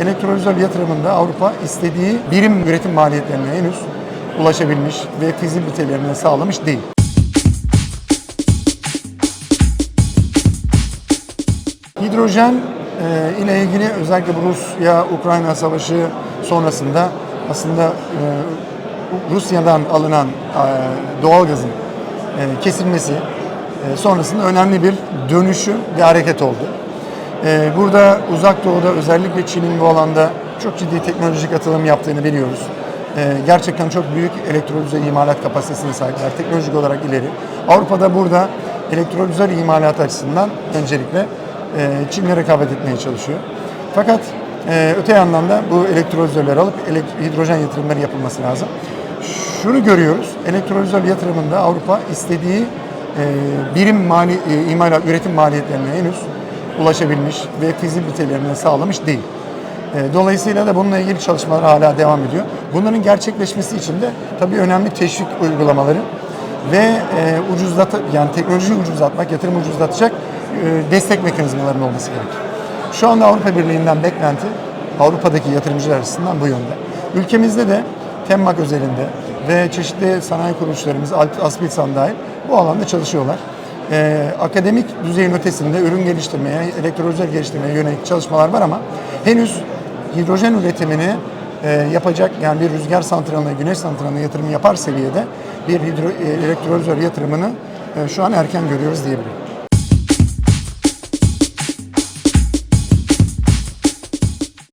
Elektrolizör yatırımında Avrupa istediği birim üretim maliyetlerine henüz ulaşabilmiş ve fizibilitelerini sağlamış değil. Hidrojen e, ile ilgili özellikle Rusya-Ukrayna savaşı sonrasında aslında e, Rusya'dan alınan e, doğalgazın e, kesilmesi e, sonrasında önemli bir dönüşü ve hareket oldu. E, burada Uzak Doğu'da özellikle Çin'in bu alanda çok ciddi teknolojik atılım yaptığını biliyoruz. E, gerçekten çok büyük elektrolüze imalat kapasitesine sahipler teknolojik olarak ileri. Avrupa'da burada elektrolüzer imalat açısından öncelikle e, Çin'le rekabet etmeye çalışıyor. Fakat e, öte yandan da bu elektrolizörleri alıp hidrojen yatırımları yapılması lazım. Şunu görüyoruz, elektrolizör yatırımında Avrupa istediği e, birim mali, imalat, üretim maliyetlerine henüz ulaşabilmiş ve fizibilitelerini sağlamış değil. E, Dolayısıyla da bununla ilgili çalışmalar hala devam ediyor. Bunların gerçekleşmesi için de tabii önemli teşvik uygulamaları ve e, ucuzlat yani teknolojiyi ucuzlatmak, yatırım ucuzlatacak e, destek mekanizmalarının olması gerekir. Şu anda Avrupa Birliği'nden beklenti Avrupa'daki yatırımcılar açısından bu yönde. Ülkemizde de TEMMAK özelinde ve çeşitli sanayi kuruluşlarımız, Aspilsan dahil bu alanda çalışıyorlar. Ee, akademik düzeyin ötesinde ürün geliştirmeye, elektrolizör geliştirmeye yönelik çalışmalar var ama henüz hidrojen üretimini e, yapacak yani bir rüzgar santraline, güneş santraline yatırım yapar seviyede bir hidro, e, elektrolizör yatırımını e, şu an erken görüyoruz diyebilirim.